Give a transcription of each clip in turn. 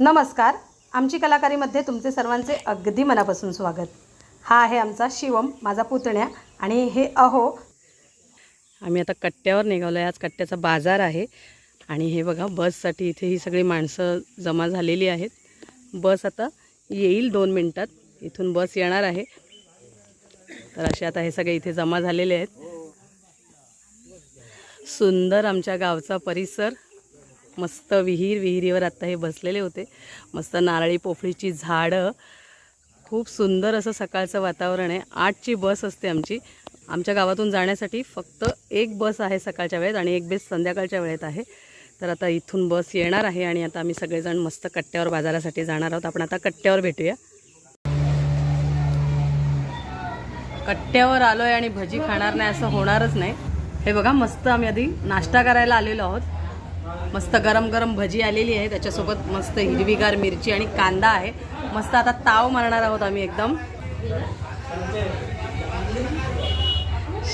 नमस्कार. आमची कलाकारीमध्ये तुमचे सर्वांचे अगदी मनापासून स्वागत. हा आहे आमचा शिवम माझा पुतण्या आणि हे अहो. आम्ही आता कट्ट्यावर निघालो आहे. आज कट्ट्याचा बाजार आहे. आणि हे बघा बससाठी इथे ही सगळी माणसं जमा झालेली आहेत. बस आता येईल दोन मिनटात. इथून बस येणार आहे. तर असे आता हे सगळे इथे जमा झालेले आहेत. सुंदर आमच्या गावचा परिसर. मस्त विहीर विहिरीवर आत्ता हे बसलेले होते. मस्त नारळी पोफळीची झाडं. खूप सुंदर असं सकाळचं वातावरण आहे. आठची बस असते आमची. आमच्या गावातून जाण्यासाठी फक्त एक बस आहे सकाळच्या वेळेत आणि एक बस संध्याकाळच्या वेळेत आहे. तर आता इथून बस येणार आहे आणि आता आम्ही सगळेजण मस्त कट्ट्यावर बाजारासाठी जाणार आहोत. आपण आता कट्ट्यावर भेटूया. कट्ट्यावर आलो आहे आणि भजी खाणार नाही असं होणारच नाही. हे बघा मस्त आम्ही आधी नाश्ता करायला आलेलो आहोत. मस्त गरम गरम भजी आलेली आहे. त्याच्यासोबत मस्त हिरवीगार मिरची आणि कांदा आहे. मस्त आता ताव मारणार आहोत आम्ही एकदम.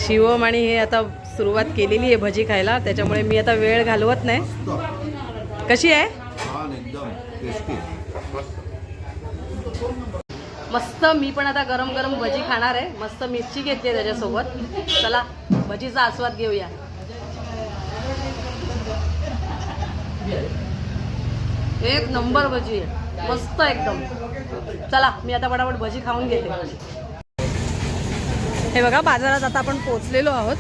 शिवम आणि हे आता सुरुवात केलेली आहे भजी खायला. त्याच्यामुळे मी आता वेळ घालवत नाही. कशी आहे? मस्त मी पण आता गरम गरम भजी खाणार आहे. मस्त मिरची घेते त्याच्यासोबत. चला भजीचा आस्वाद घेऊया. एक नंबर भजी आहे. मस्त एकदम. चला मी आता पटापट भजी खाऊन घेते. हे बघा बाजारात आता आपण पोचलेलो आहोत.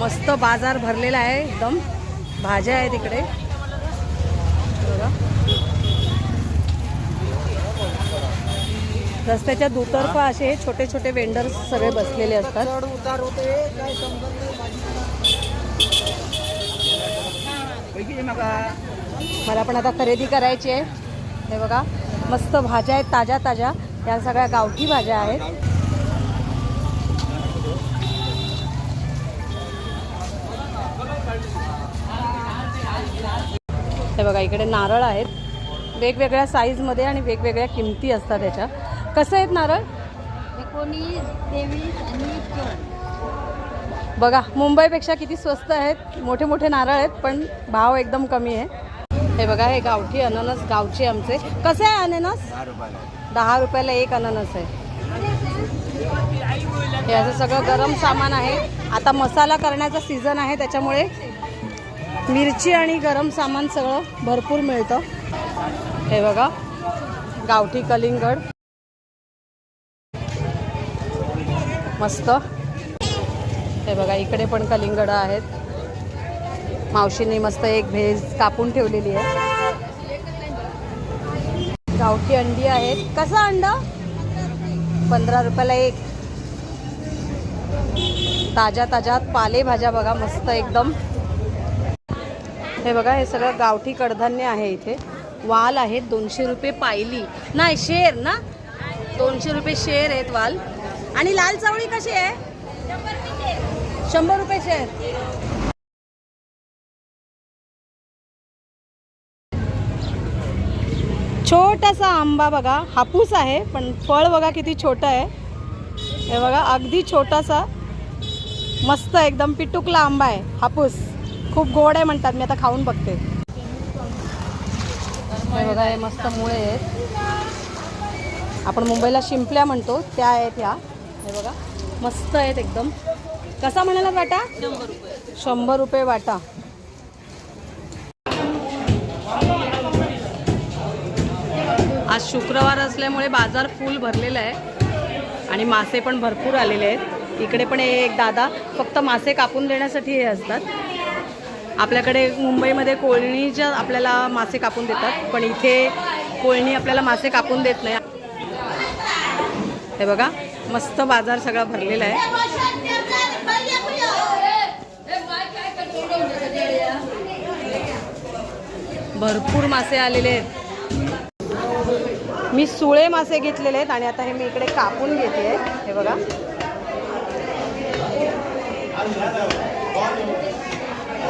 मस्त बाजार भरलेला आहे एकदम. भाज्या आहेत इकडे. बघा. रस्त्याच्या दुतर्फ असे छोटे छोटे वेंडर्स सगळे बसलेले असतात. मला पण आता खरेदी करायची आहे. हे बघा मस्त भाज्या आहेत ताज्या ताज्या. या सगळ्या गावठी भाज्या आहेत. हे बघा इकडे नारळ आहेत. वेगवेगळ्या साईजमध्ये आणि वेगवेगळ्या किमती असतात त्याच्या. कसं आहेत नारळ? एकोणीस तेवीस आणि बघा मुंबईपेक्षा किती स्वस्त आहेत. मोठे मोठे नारळ आहेत पण भाव एकदम कमी आहे. हे बघा हे गावठी अननस गावचे आमचे. कसे आहे अननस? दहा रुपयाला एक अननस आहे. हे असं सगळं गरम सामान आहे. आता मसाला करण्याचा सीझन आहे त्याच्यामुळे मिरची आणि गरम सामान सगळं भरपूर मिळतं. हे बघा गावठी कलिंगड. मस्त. हे बघा इकडे पण कलिंगड आहेत. मावशीने मस्त एक भेज कापून ठेवलेली आहे. गावठी अंडी आहेत. कसा अंडा? पंधरा रुपयाला एक. ताज्या ताज्या पालेभाज्या बघा मस्त एकदम. हे बघा हे सगळं गावठी कडधान्य आहे इथे. वाल आहेत दोनशे रुपये पायली. नाही शेर ना? दोनशे रुपये शेर आहेत वाल. आणि लाल चवळी कशी आहे? शंभर रुपये शेर. छोटासा आंबा बघा हापूस आहे पण फळ बघा किती छोटं आहे. हे बघा अगदी छोटासा मस्त एकदम पिटुकला आंबा आहे हापूस. खूप गोड आहे म्हणतात मी आता खाऊन बघते. हे बघा हे मस्त मुळे आहेत. आपण मुंबईला शिंपल्या म्हणतो त्या आहेत ह्या. हे बघा मस्त आहेत एकदम. कसा म्हणाला वाटा? शंभर रुपये वाटा. आज शुक्रवार असल्यामुळे बाजार फुल भरलेला आहे. आणि मासे पण भरपूर आलेले आहेत. इकडे पण एक दादा फक्त मासे कापून देण्यासाठी हे असतात. आपल्याकडे मुंबईमध्ये कोळणीच्या आपल्याला मासे कापून देतात पण इथे कोळणी आपल्याला मासे कापून देत नाही. हे बघा मस्त बाजार सगळा भरलेला आहे. भरपूर मासे आलेले आहेत. मी सुळे मासे घेतलेले आहेत आणि आता हे मी इकडे कापून घेते. हे बघा.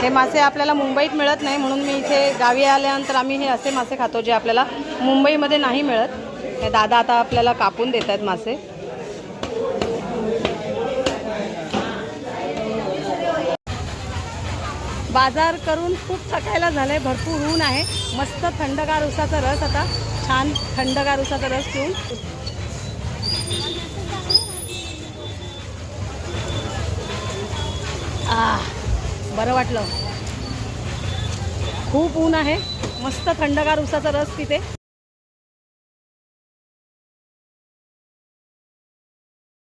हे मासे आपल्याला मुंबईत मिळत नाही म्हणून मी इथे गावी आल्यानंतर आम्ही हे असे मासे खातो जे आपल्याला मुंबईमध्ये नाही मिळत. हे दादा आता आपल्याला कापून देत आहेत मासे. बाजार करून खूप थकायला झालंय भरपूर ऊन आहे. मस्त थंडगार उसाचा रस आता. छान थंडगार उसाचा रस पिऊन. आ बरं वाटलं. खूप ऊन आहे. मस्त थंडगार उसाचा रस तिथे